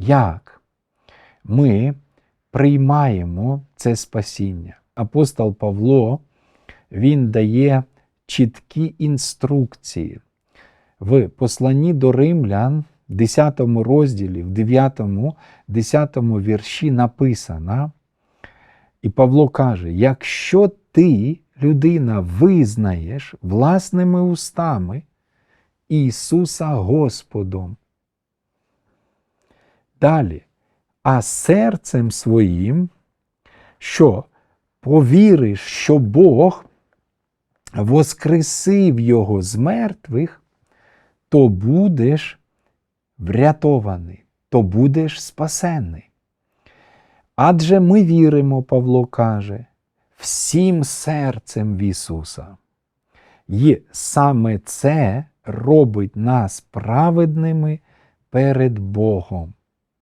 Як ми приймаємо це спасіння? Апостол Павло він дає чіткі інструкції. В посланні до римлян, 10 розділі, в 9, 10 вірші написано, і Павло каже: якщо ти, людина, визнаєш власними устами Ісуса Господом. Далі, а серцем своїм, що повіриш, що Бог воскресив Його з мертвих, то будеш врятований, то будеш спасений. Адже ми віримо, Павло каже, всім серцем в Ісуса. І саме це робить нас праведними перед Богом.